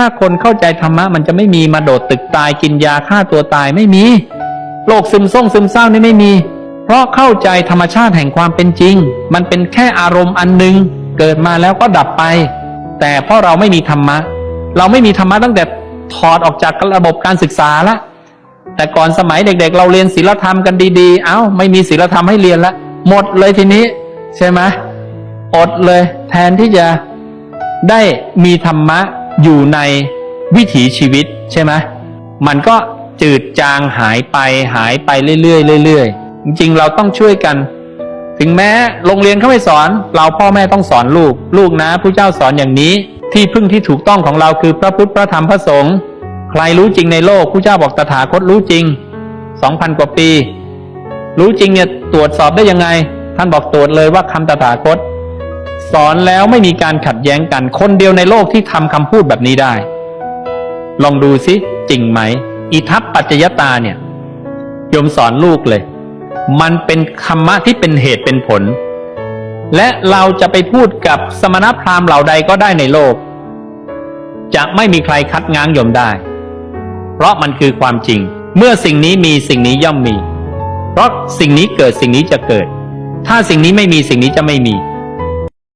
ถ้าคนเข้าใจธรรมะมันจะไม่มีมาโดดตึกตายกินยาฆ่าตัวตายไม่มีโรคซึมส่งซึมเศร้านี่ไม่มี เพราะเข้าใจธรรมชาติแห่งความเป็นจริง มันเป็นแค่อารมณ์อันหนึ่งเกิดมาแล้วก็ดับไป แต่เพราะเราไม่มีธรรมะ เราไม่มีธรรมะตั้งแต่ถอดออกจากระบบการศึกษาละแต่ก่อนสมัยเด็ก ๆ เราเรียนศีลธรรมกันดีๆ เอ้า ไม่มีศีลธรรมให้เรียนละหมดเลยทีนี้ ใช่ไหมอดเลย แทนที่จะได้มีธรรมะ อยู่ในวิถีชีวิตใช่ไหมมันก็จืดจางหายไปหายไปเรื่อยๆเรื่อยๆจริงๆ เราต้องช่วยกัน ถึงแม้โรงเรียนเขาไม่สอน เราพ่อแม่ต้องสอนลูก ลูกนะผู้เจ้าสอนอย่างนี้ ที่พึ่งที่ถูกต้องของเราคือพระพุทธพระธรรมพระสงฆ์ใครรู้จริงในโลกผู้เจ้าบอกตถาคตรู้จริงสองพันกว่าปี รู้จริงเนี่ยตรวจสอบได้ยังไง ท่านบอกตรวจเลยว่าคำตถาคต สอนแล้วไม่มีการขัดแย้งกัน คนเดียวในโลกที่ทำคำพูดแบบนี้ได้ ลองดูสิจริงไหม อิทัปปัจจยตาเนี่ยโยมสอนลูกเลย มันเป็นธรรมะที่เป็นเหตุเป็นผล และเราจะไปพูดกับสมณพราหมณ์เหล่าใดก็ได้ในโลก จะไม่มีใครคัดง้างโยมได้ เพราะมันคือความจริง เมื่อสิ่งนี้มีสิ่งนี้ย่อมมี เพราะสิ่งนี้เกิดสิ่งนี้จะเกิด ถ้าสิ่งนี้ไม่มีสิ่งนี้จะไม่มี